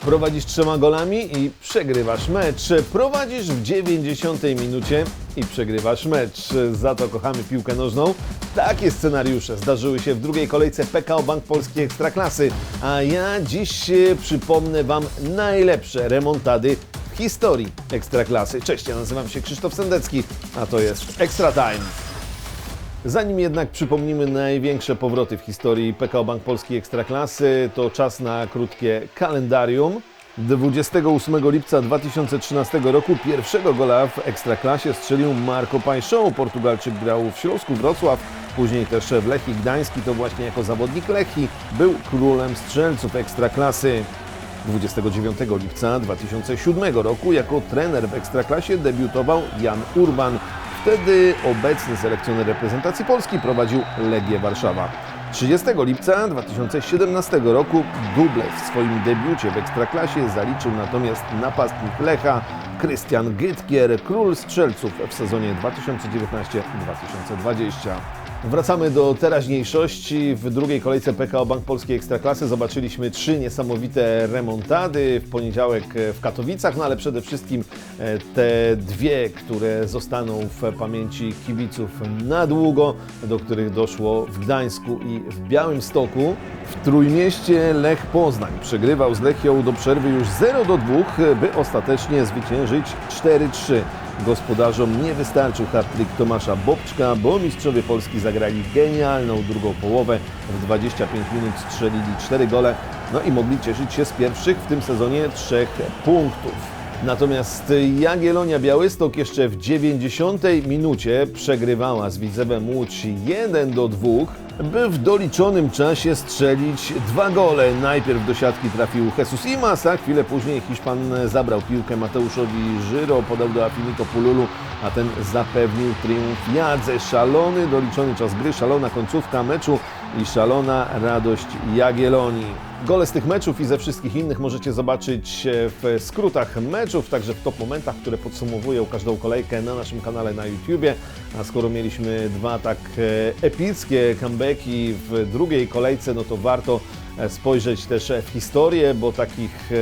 Prowadzisz trzema golami i przegrywasz mecz. Prowadzisz w 90 minucie i przegrywasz mecz. Za to kochamy piłkę nożną. Takie scenariusze zdarzyły się w drugiej kolejce PKO Bank Polskiej Ekstraklasy. A ja dziś e, przypomnę Wam najlepsze remontady w historii Ekstraklasy. Cześć, ja nazywam się Krzysztof Sendecki, a to jest Extra Time. Zanim jednak przypomnimy największe powroty w historii PKO Bank Polskiej Ekstraklasy, to czas na krótkie kalendarium. 28 lipca 2013 roku pierwszego gola w Ekstraklasie strzelił Marco Paixão. Portugalczyk grał w Śląsku Wrocław, później też w Lechii Gdański, to właśnie jako zawodnik Lechii był królem strzelców Ekstraklasy. 29 lipca 2007 roku jako trener w Ekstraklasie debiutował Jan Urban. Wtedy obecny selekcjoner reprezentacji Polski prowadził Legię Warszawa. 30 lipca 2017 roku duble w swoim debiucie w Ekstraklasie zaliczył natomiast napastnik Lecha Krystian Gytkier, król strzelców w sezonie 2019-2020. Wracamy do teraźniejszości. W drugiej kolejce PKO Bank Polskiej Ekstraklasy zobaczyliśmy trzy niesamowite remontady. W poniedziałek w Katowicach, no ale przede wszystkim e, te dwie, które zostaną w pamięci kibiców na długo, do których doszło w Gdańsku i w Białymstoku. W Trójmieście Lech Poznań przegrywał z Lechią do przerwy już 0 do 2, by ostatecznie zwyciężyć 4-3. Gospodarzom nie wystarczył hat-trick Tomasza Bobczka, bo mistrzowie Polski zagrali genialną drugą połowę. W 25 minut strzelili 4 gole, no i mogli cieszyć się z pierwszych w tym sezonie trzech punktów. Natomiast Jagiellonia Białystok jeszcze w 90 minucie przegrywała z Widzewem Łódź 1 do 2, by w doliczonym czasie strzelić dwa gole. Najpierw do siatki trafił Jesus Imas, a chwilę później Hiszpan zabrał piłkę Mateuszowi Żyro, podał do Afiniko Pululu, a ten zapewnił triumf Jadze. Szalony doliczony czas gry, szalona końcówka meczu i szalona radość Jagiellonii. Gole z tych meczów i ze wszystkich innych możecie zobaczyć w skrótach meczów, także w top momentach, które podsumowują każdą kolejkę na naszym kanale na YouTubie. A skoro mieliśmy dwa tak e, comebacki w drugiej kolejce, no to warto e, spojrzeć też w historię, bo takich e,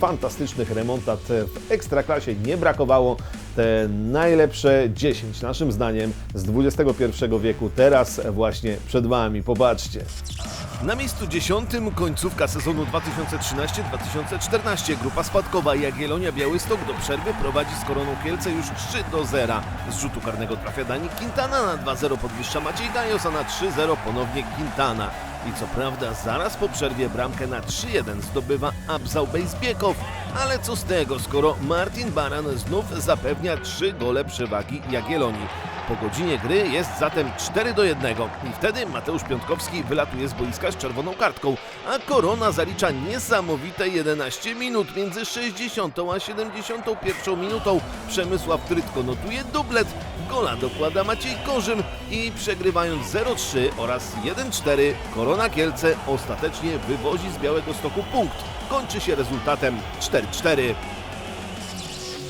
fantastycznych remontat w Ekstraklasie nie brakowało. Te najlepsze 10 naszym zdaniem z XXI wieku teraz właśnie przed Wami. Popatrzcie. Na miejscu dziesiątym końcówka sezonu 2013-2014. Grupa spadkowa Jagiellonia Białystok do przerwy prowadzi z Koroną Kielce już 3 do 0. Z rzutu karnego trafia Dani Quintana, na 2-0 podwyższa Maciej Dajos, a na 3-0 ponownie Quintana. I co prawda zaraz po przerwie bramkę na 3-1 zdobywa Abzał Bejzbiekow, ale co z tego, skoro Martin Baran znów zapewnia 3 gole przewagi Jagiellonii. Po godzinie gry jest zatem 4 do 1 i wtedy Mateusz Piątkowski wylatuje z boiska z czerwoną kartką, a Korona zalicza niesamowite 11 minut między 60 a 71 minutą. Przemysław Trytko notuje dublet, gola dokłada Maciej Korzym i przegrywając 0-3 oraz 1-4 Korona Kielce ostatecznie wywozi z Białego Stoku punkt. Kończy się rezultatem 4-4.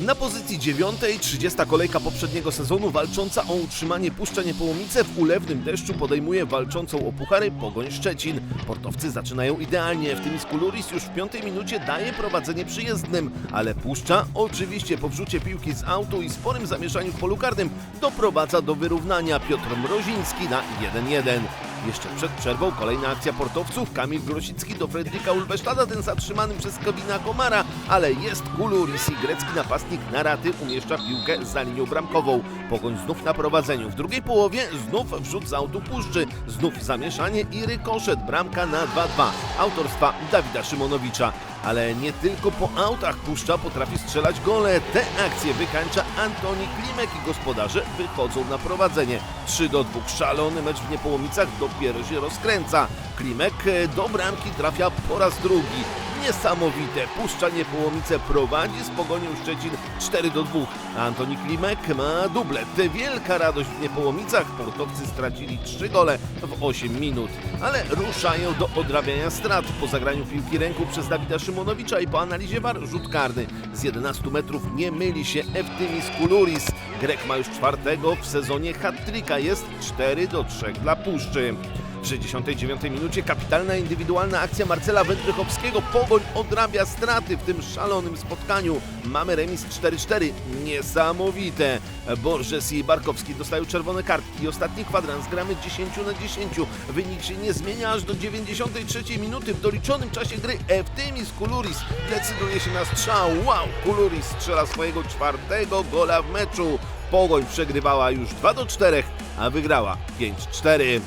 Na pozycji dziewiątej 30 kolejka poprzedniego sezonu walcząca o utrzymanie Puszcza Niepołomice w ulewnym deszczu podejmuje walczącą o puchary Pogoń Szczecin. Portowcy zaczynają idealnie, w tym Skuluris już w piątej minucie daje prowadzenie przyjezdnym, ale Puszcza oczywiście po wrzucie piłki z autu i sporym zamieszaniu w polu karnym doprowadza do wyrównania Piotr Mroziński na 1-1. Jeszcze przed przerwą kolejna akcja portowców. Kamil Grosicki do Fredrika Ulbesztada, ten zatrzymany przez Kevina Komara, ale jest Kuluris i grecki napastnik na raty umieszcza piłkę za linią bramkową. Pogoń znów na prowadzeniu. W drugiej połowie znów wrzut z autu puszczy, znów zamieszanie i rykoszet. Bramka na 2-2 autorstwa Dawida Szymonowicza. Ale nie tylko po autach Puszcza potrafi strzelać gole. Te akcje wykańcza Antoni Klimek i gospodarze wychodzą na prowadzenie. 3 do 2. Szalony mecz w Niepołomicach dopiero się rozkręca. Klimek e, do bramki trafia po raz drugi. Niesamowite. Puszcza Niepołomice prowadzi z Pogonią Szczecin 4 do 2. A Antoni Klimek ma dublet. Wielka radość w Niepołomicach. Portowcy stracili 3 gole w 8 minut. Ale ruszają do odrabiania strat. Po zagraniu piłki ręku przez Dawida Szymonowicza i po analizie war rzut karny. Z 11 metrów nie myli się Eftymis Kuluris. Grek ma już czwartego w sezonie hat-tricka. Jest 4 do 3 dla Puszczy. W 69 minucie kapitalna indywidualna akcja Marcela Wędrychowskiego. Pogoń odrabia straty w tym szalonym spotkaniu. Mamy remis 4-4. Niesamowite. Borges i Barkowski dostają czerwone kartki ostatni kwadrans gramy 10 na 10. Wynik się nie zmienia aż do 93 minuty. W doliczonym czasie gry Eftemis Kuluris decyduje się na strzał. Wow! Kuluris strzela swojego czwartego gola w meczu. Pogoń przegrywała już 2 do 4, a wygrała 5-4.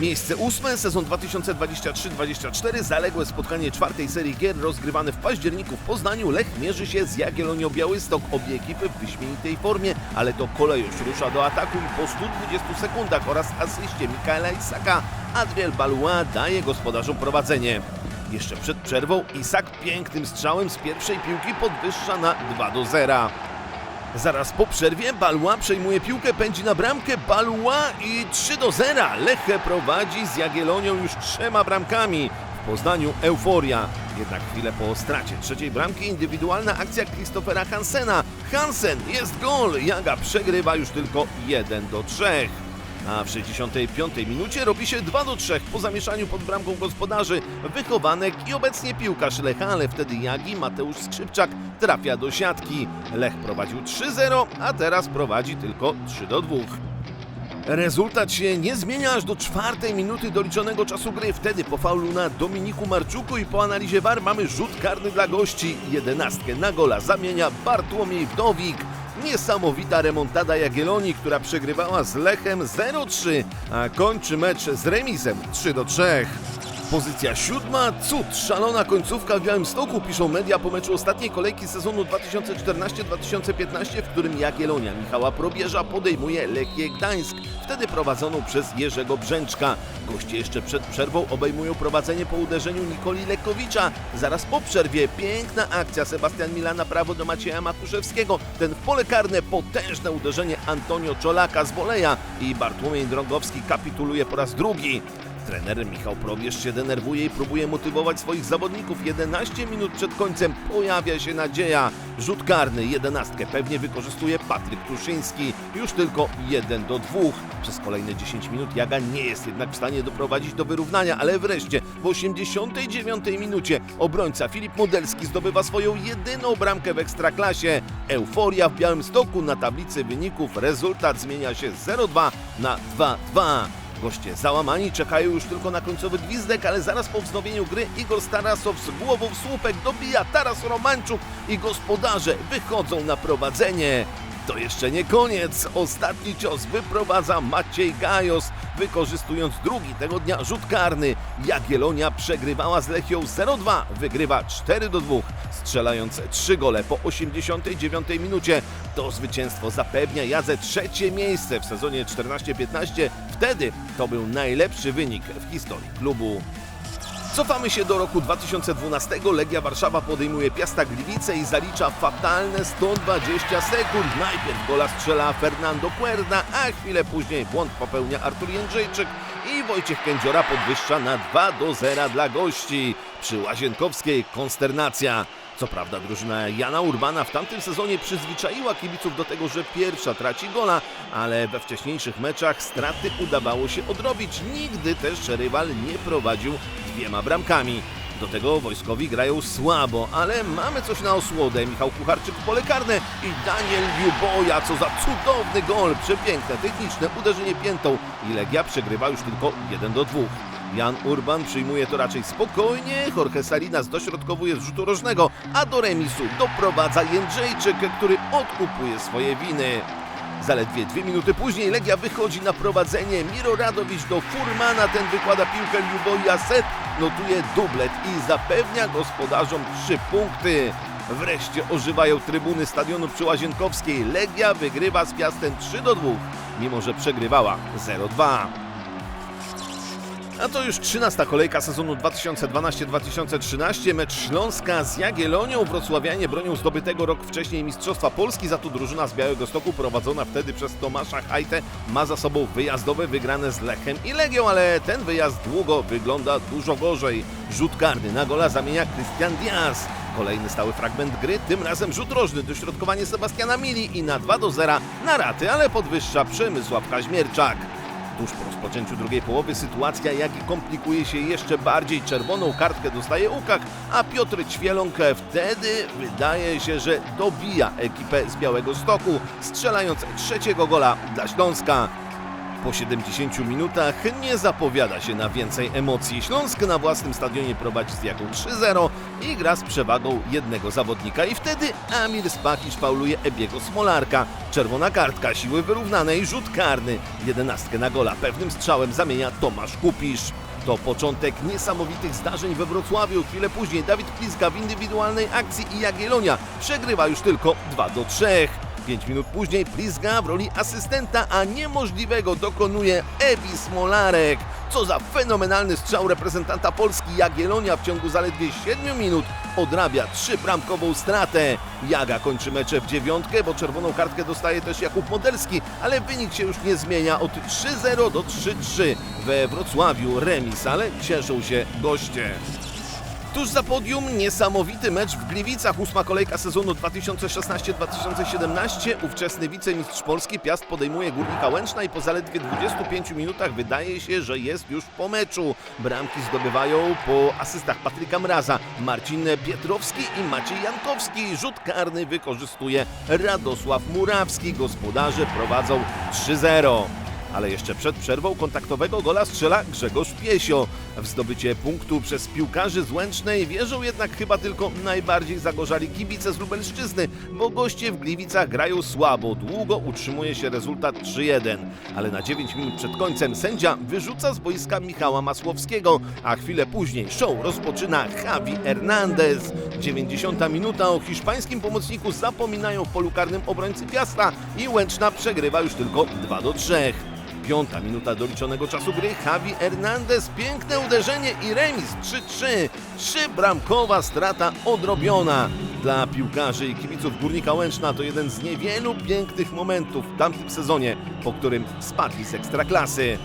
Miejsce ósme, sezon 2023-24, zaległe spotkanie czwartej serii gier rozgrywane w październiku w Poznaniu. Lech mierzy się z Jagiellonią Białystok. Obie ekipy w wyśmienitej formie, ale to kolejosz rusza do ataku i po 120 sekundach oraz asyście Mikaela Isaka Adriel Balua daje gospodarzom prowadzenie. Jeszcze przed przerwą Isak pięknym strzałem z pierwszej piłki podwyższa na 2 do 0. Zaraz po przerwie Balła przejmuje piłkę, pędzi na bramkę, Balła i 3 do 0. Lech prowadzi z Jagiellonią już trzema bramkami. W Poznaniu euforia. Jednak chwilę po stracie trzeciej bramki indywidualna akcja Christophera Hansena. Hansen jest gol, Jaga przegrywa już tylko 1 do 3. A w 65 minucie robi się 2 do 3 po zamieszaniu pod bramką gospodarzy. Wychowanek i obecnie piłkarz Lecha, ale wtedy Jagi Mateusz Skrzypczak trafia do siatki. Lech prowadził 3-0, a teraz prowadzi tylko 3 do 2. Rezultat się nie zmienia aż do czwartej minuty doliczonego czasu gry. Wtedy po faulu na Dominiku Marczuku i po analizie VAR mamy rzut karny dla gości. Jedenastkę na gola zamienia Bartłomiej Wdowik. Niesamowita remontada Jagiellonii, która przegrywała z Lechem 0-3, a kończy mecz z remisem 3-3. Pozycja siódma, cud, szalona końcówka w Białymstoku, piszą media po meczu ostatniej kolejki sezonu 2014-2015, w którym Jagiellonia Michała Probierza podejmuje Lechię Gdańsk, wtedy prowadzoną przez Jerzego Brzęczka. Goście jeszcze przed przerwą obejmują prowadzenie po uderzeniu Nikoli Lekowicza. Zaraz po przerwie piękna akcja Sebastian Milana prawo do Macieja Makuszewskiego. Ten w pole karne potężne uderzenie Antonio Czolaka z woleja i Bartłomiej Drągowski kapituluje po raz drugi. Trener Michał Probierz się denerwuje i próbuje motywować swoich zawodników. 11 minut przed końcem pojawia się nadzieja. Rzut karny, jedenastkę pewnie wykorzystuje Patryk Kruszyński. Już tylko 1 do 2. Przez kolejne 10 minut Jaga nie jest jednak w stanie doprowadzić do wyrównania, ale wreszcie w 89 minucie obrońca Filip Modelski zdobywa swoją jedyną bramkę w Ekstraklasie. Euforia w Białymstoku na tablicy wyników. Rezultat zmienia się z 0-2 na 2-2. Goście załamani czekają już tylko na końcowy gwizdek, ale zaraz po wznowieniu gry Igor Starasow z głową w słupek dobija Taras Romanczuk i gospodarze wychodzą na prowadzenie. To jeszcze nie koniec. Ostatni cios wyprowadza Maciej Gajos, wykorzystując drugi tego dnia rzut karny. Jagiellonia przegrywała z Lechią 0-2, wygrywa 4-2, strzelając 3 gole po 89 minucie. To zwycięstwo zapewnia Jadze trzecie miejsce w sezonie 14-15. Wtedy to był najlepszy wynik w historii klubu. Cofamy się do roku 2012. Legia Warszawa podejmuje Piasta Gliwice i zalicza fatalne 120 sekund. Najpierw gola strzela Fernando Cuerda, a chwilę później błąd popełnia Artur Jędrzejczyk i Wojciech Kędziora podwyższa na 2 do 0 dla gości. Przy Łazienkowskiej konsternacja. Co prawda drużyna Jana Urbana w tamtym sezonie przyzwyczaiła kibiców do tego, że pierwsza traci gola, ale we wcześniejszych meczach straty udawało się odrobić. Nigdy też rywal nie prowadził dwiema bramkami. Do tego wojskowi grają słabo, ale mamy coś na osłodę. Michał Kucharczyk w pole karne i Daniel Juboja, co za cudowny gol. Przepiękne, techniczne uderzenie piętą i Legia przegrywa już tylko 1 do 2. Jan Urban przyjmuje to raczej spokojnie, Jorge Salinas dośrodkowuje z rzutu rożnego, a do remisu doprowadza Jędrzejczyk, który odkupuje swoje winy. Zaledwie dwie minuty później Legia wychodzi na prowadzenie. Miro Radowicz do Furmana, ten wykłada piłkę Ljuboj Set, notuje dublet i zapewnia gospodarzom trzy punkty. Wreszcie ożywają trybuny stadionu przy Łazienkowskiej. Legia wygrywa z Piastem 3 do 2, mimo że przegrywała 0-2. A to już 13 kolejka sezonu 2012-2013. Mecz Śląska z Jagiellonią. Wrocławianie bronią zdobytego rok wcześniej Mistrzostwa Polski. Za to drużyna z Białegostoku prowadzona wtedy przez Tomasza Hajtę ma za sobą wyjazdowe wygrane z Lechem i Legią, ale ten wyjazd długo wygląda dużo gorzej. Rzut karny na gola zamienia Christian Diaz. Kolejny stały fragment gry, tym razem rzut rożny, dośrodkowanie Sebastiana Mili i na 2 do 0 na raty, ale podwyższa Przemysław Kaźmierczak. Tuż po rozpoczęciu drugiej połowy sytuacja Jagi komplikuje się jeszcze bardziej. Czerwoną kartkę dostaje Ukak, a Piotr Ćwieląg wtedy wydaje się, że dobija ekipę z Białego Stoku, strzelając trzeciego gola dla Śląska. Po 70 minutach nie zapowiada się na więcej emocji. Śląsk na własnym stadionie prowadzi z jaką 3-0 i gra z przewagą jednego zawodnika. I wtedy Amir Spachisz fauluje Ebiego Smolarka. Czerwona kartka, siły wyrównane i rzut karny. Jedenastkę na gola pewnym strzałem zamienia Tomasz Kupisz. To początek niesamowitych zdarzeń we Wrocławiu. Chwilę później Dawid Pliska w indywidualnej akcji i Jagiellonia przegrywa już tylko 2 do 3. 5 minut później Plisga w roli asystenta, a niemożliwego dokonuje Ebi Smolarek. Co za fenomenalny strzał reprezentanta Polski Jagiellonia w ciągu zaledwie 7 minut odrabia trzybramkową stratę. Jaga kończy mecze w dziewiątkę, bo czerwoną kartkę dostaje też Jakub Modelski, ale wynik się już nie zmienia od 3-0 do 3-3 we Wrocławiu remis, ale cieszą się goście. Tuż za podium niesamowity mecz w Gliwicach. Ósma kolejka sezonu 2016-2017. Ówczesny wicemistrz Polski Piast podejmuje Górnika Łęczna i po zaledwie 25 minutach wydaje się, że jest już po meczu. Bramki zdobywają po asystach Patryka Mraza, Marcin Pietrowski i Maciej Jankowski. Rzut karny wykorzystuje Radosław Murawski. Gospodarze prowadzą 3-0. Ale jeszcze przed przerwą kontaktowego gola strzela Grzegorz Piesio. W zdobycie punktu przez piłkarzy z Łęcznej wierzą jednak chyba tylko najbardziej zagorzali kibice z Lubelszczyzny, bo goście w Gliwicach grają słabo. Długo utrzymuje się rezultat 3-1. Ale na 9 minut przed końcem sędzia wyrzuca z boiska Michała Masłowskiego, a chwilę później show rozpoczyna Javi Hernandez. 90 minuta o hiszpańskim pomocniku zapominają w polu karnym obrońcy Piasta i Łęczna przegrywa już tylko 2 do 3. Piąta minuta doliczonego czasu gry. Javi Hernandez, piękne uderzenie i remis 3-3. Trzybramkowa strata odrobiona. Dla piłkarzy i kibiców Górnika Łęczna to jeden z niewielu pięknych momentów w tamtym sezonie, po którym spadli z Ekstraklasy.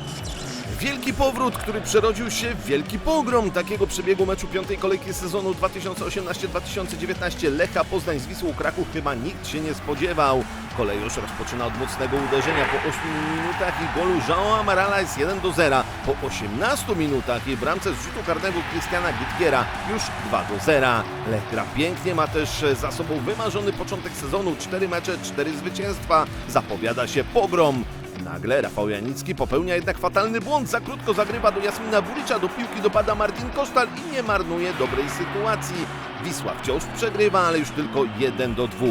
Wielki powrót, który przerodził się w wielki pogrom takiego przebiegu meczu piątej kolejki sezonu 2018-2019 Lecha Poznań z Wisłą Kraków chyba nikt się nie spodziewał. Kolejusz rozpoczyna od mocnego uderzenia po 8 minutach i golu João Amarala jest 1 do 0. Po 18 minutach i bramce z rzutu karnego Krystiana Gitkiera już 2 do 0. Lech gra pięknie, ma też za sobą wymarzony początek sezonu. 4 mecze, 4 zwycięstwa. Zapowiada się pogrom. Nagle Rafał Janicki popełnia jednak fatalny błąd. Za krótko zagrywa do Jasmina Buricza, do piłki dopada Martin Kosztal i nie marnuje dobrej sytuacji. Wisła wciąż przegrywa, ale już tylko 1 do 2.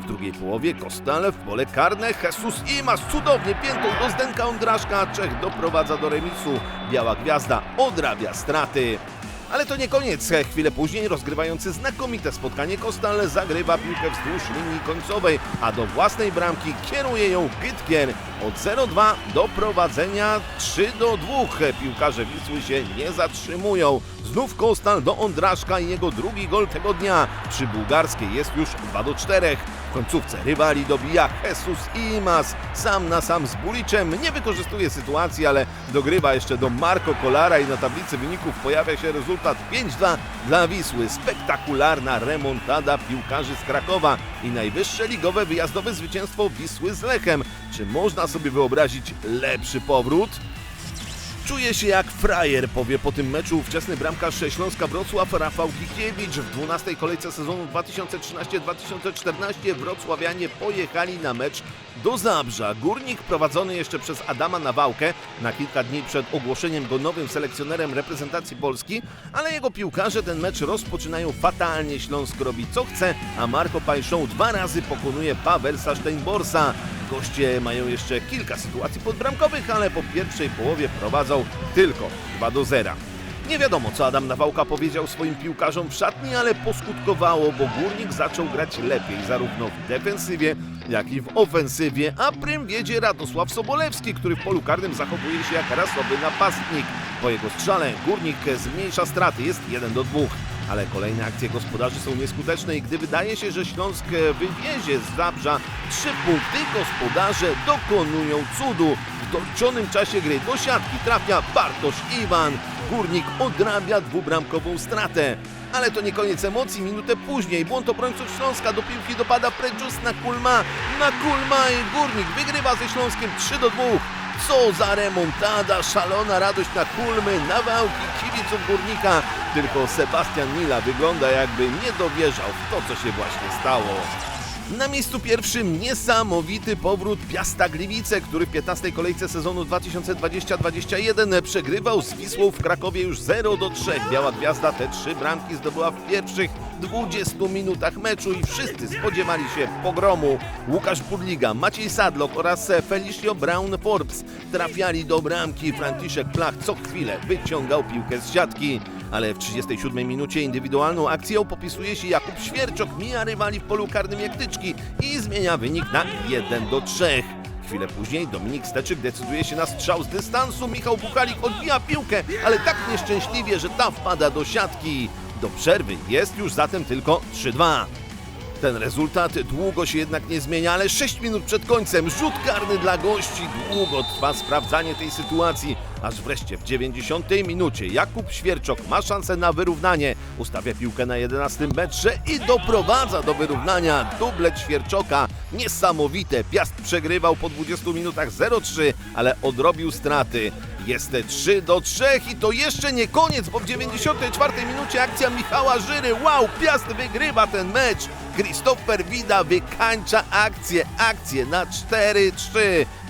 W drugiej połowie Kostal w pole karne. Jesus Imas cudownie piętą do Zdenka Ondraszka. Czech doprowadza do remisu. Biała Gwiazda odrabia straty. Ale to nie koniec. Chwilę później rozgrywający znakomite spotkanie Kostal zagrywa piłkę wzdłuż linii końcowej, a do własnej bramki kieruje ją Gytkier. Od 0-2 do prowadzenia 3 do 2. Piłkarze Wisły się nie zatrzymują. Znów Kostal do Ondraszka i jego drugi gol tego dnia. Przy bułgarskiej jest już 2 do 4. W końcówce rywali dobija Jesus Imas. Sam na sam z Buliczem nie wykorzystuje sytuacji, ale dogrywa jeszcze do Marco Kolara i na tablicy wyników pojawia się rezultat 5-2 dla Wisły. Spektakularna remontada piłkarzy z Krakowa i najwyższe ligowe wyjazdowe zwycięstwo Wisły z Lechem. Czy można sobie wyobrazić lepszy powrót? Czuje się jak frajer, powie po tym meczu ówczesny bramkarz Śląska Wrocław Rafał Gikiewicz. W 12 kolejce sezonu 2013-2014 wrocławianie pojechali na mecz do Zabrza. Górnik prowadzony jeszcze przez Adama Nawałkę na kilka dni przed ogłoszeniem go nowym selekcjonerem reprezentacji Polski, ale jego piłkarze ten mecz rozpoczynają fatalnie. Śląsk robi co chce, a Marco Pajszą dwa razy pokonuje Pawelsa Steinborsa. Goście mają jeszcze kilka sytuacji podbramkowych, ale po pierwszej połowie prowadzą tylko 2 do 0. Nie wiadomo, co Adam Nawałka powiedział swoim piłkarzom w szatni, ale poskutkowało, bo Górnik zaczął grać lepiej zarówno w defensywie, jak i w ofensywie, a prym wiedzie Radosław Sobolewski, który w polu karnym zachowuje się jak rasowy napastnik. Po jego strzale Górnik zmniejsza straty, jest 1 do 2 ale kolejne akcje gospodarzy są nieskuteczne i gdy wydaje się, że Śląsk wywiezie z Zabrza trzy punkty, gospodarze dokonują cudu. W doliczonym czasie gry do siatki trafia Bartosz Iwan. Górnik odrabia dwubramkową stratę. Ale to nie koniec emocji. Minutę później błąd obrońców Śląska do piłki dopada Prejus na Kulma. Na Kulma i Górnik wygrywa ze Śląskiem 3 do 2. Co za remontada, szalona radość na kulmy, nawałki kibiców Górnika. Tylko Sebastian Mila wygląda jakby nie dowierzał w to, co się właśnie stało. Na miejscu pierwszym niesamowity powrót Piasta Gliwice, który w 15. kolejce sezonu 2020-2021 przegrywał z Wisłą w Krakowie już 0 do 3. Biała Gwiazda te trzy bramki zdobyła w pierwszych 20 minutach meczu i wszyscy spodziewali się pogromu. Łukasz Budliga, Maciej Sadlok oraz Felicio Brown Forbes trafiali do bramki. Franciszek Plach co chwilę wyciągał piłkę z siatki. Ale w 37 minucie indywidualną akcją popisuje się Jakub Świerczok, mija rywali w polu karnym jak tyczki i zmienia wynik na 1 do 3. Chwilę później Dominik Steczyk decyduje się na strzał z dystansu. Michał Buchalik odbija piłkę, ale tak nieszczęśliwie, że ta wpada do siatki. Do przerwy jest już zatem tylko 3-2. Ten rezultat długo się jednak nie zmienia, ale 6 minut przed końcem rzut karny dla gości. Długo trwa sprawdzanie tej sytuacji, aż wreszcie w 90 minucie Jakub Świerczok ma szansę na wyrównanie. Ustawia piłkę na 11 metrze i doprowadza do wyrównania. Dublet Świerczoka niesamowite. Piast przegrywał po 20 minutach 0-3, ale odrobił straty. Jest 3 do 3 i to jeszcze nie koniec, bo w 94 minucie akcja Michała Żyry. Wow, Piast wygrywa ten mecz. Christopher Wida wykańcza akcję, akcję na 4-3.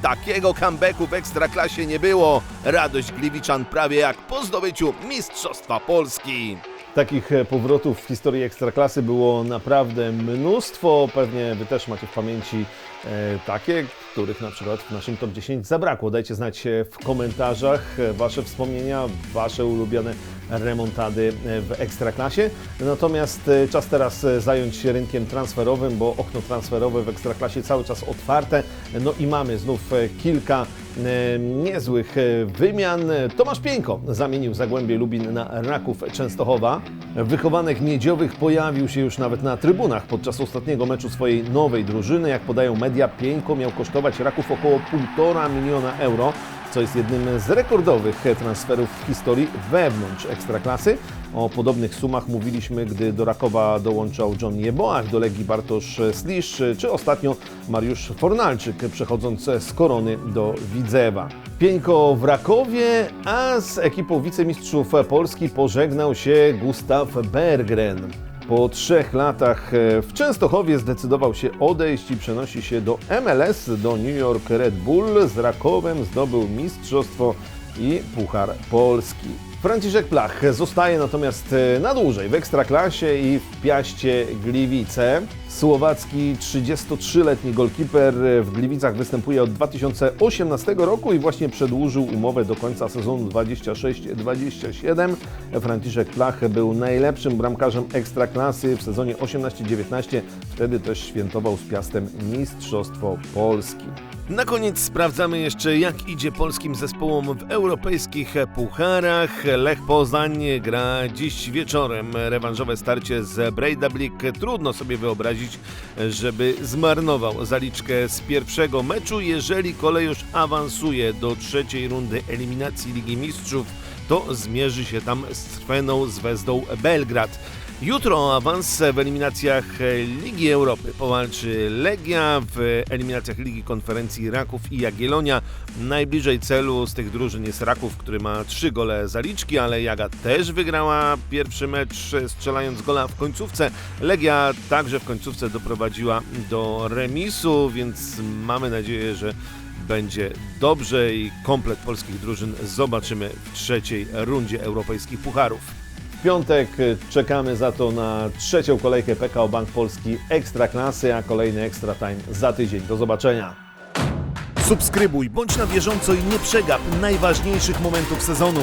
Takiego comebacku w Ekstraklasie nie było. Radość Gliwiczan prawie jak po zdobyciu Mistrzostwa Polski. Takich e, powrotów w historii Ekstraklasy było naprawdę mnóstwo. Pewnie Wy też macie w pamięci takie, których na przykład w naszym top 10 zabrakło. Dajcie znać e, w komentarzach e, Wasze wspomnienia, Wasze ulubione remontady e, w Ekstraklasie. Natomiast e, czas teraz e, zająć się rynkiem transferowym, bo okno transferowe w Ekstraklasie cały czas otwarte. No i mamy znów e, kilka e, niezłych e, wymian. Tomasz Pieńko zamienił Zagłębie Lubin na Raków Częstochowa. Wychowanek Miedziowych pojawił się już nawet na trybunach podczas ostatniego meczu swojej nowej drużyny. Jak podają media, Pieńko miał kosztować Raków około 1,5 miliona euro co jest jednym z rekordowych transferów w historii wewnątrz Ekstraklasy. O podobnych sumach mówiliśmy, gdy do Rakowa dołączał John Jeboach, do Legii Bartosz Slisz, czy ostatnio Mariusz Fornalczyk, przechodząc z Korony do Widzewa. Pieńko w Rakowie, a z ekipą wicemistrzów Polski pożegnał się Gustaw Berggren. Po trzech latach e, w Częstochowie zdecydował się odejść i przenosi się do MLS, do New York Red Bull. Z Rakowem zdobył mistrzostwo i Puchar Polski. Franciszek Plach zostaje natomiast e, na dłużej w Ekstraklasie i w Piaście Gliwice. Słowacki 33-letni golkiper w Gliwicach występuje od 2018 roku i właśnie przedłużył umowę do końca sezonu 26-27. Franciszek Plach był najlepszym bramkarzem Ekstraklasy w sezonie 18-19. Wtedy też świętował z Piastem Mistrzostwo Polski. Na koniec sprawdzamy jeszcze, jak idzie polskim zespołom w europejskich pucharach. Lech Poznań gra dziś wieczorem rewanżowe starcie z Breidablik. Trudno sobie wyobrazić, żeby zmarnował zaliczkę z pierwszego meczu. Jeżeli Kolejusz awansuje do trzeciej rundy eliminacji Ligi Mistrzów, to zmierzy się tam z Trweną z Wezdą Belgrad. Jutro awans w eliminacjach Ligi Europy powalczy Legia, w eliminacjach Ligi Konferencji Raków i Jagiellonia. Najbliżej celu z tych drużyn jest Raków, który ma trzy gole zaliczki, ale Jaga też wygrała pierwszy mecz strzelając gola w końcówce. Legia także w końcówce doprowadziła do remisu, więc mamy nadzieję, że będzie dobrze i komplet polskich drużyn zobaczymy w trzeciej rundzie europejskich pucharów. W piątek czekamy za to na trzecią kolejkę PKO Bank Polski Ekstraklasy, a kolejny Extra Time za tydzień. Do zobaczenia. Subskrybuj, bądź na bieżąco i nie przegap najważniejszych momentów sezonu.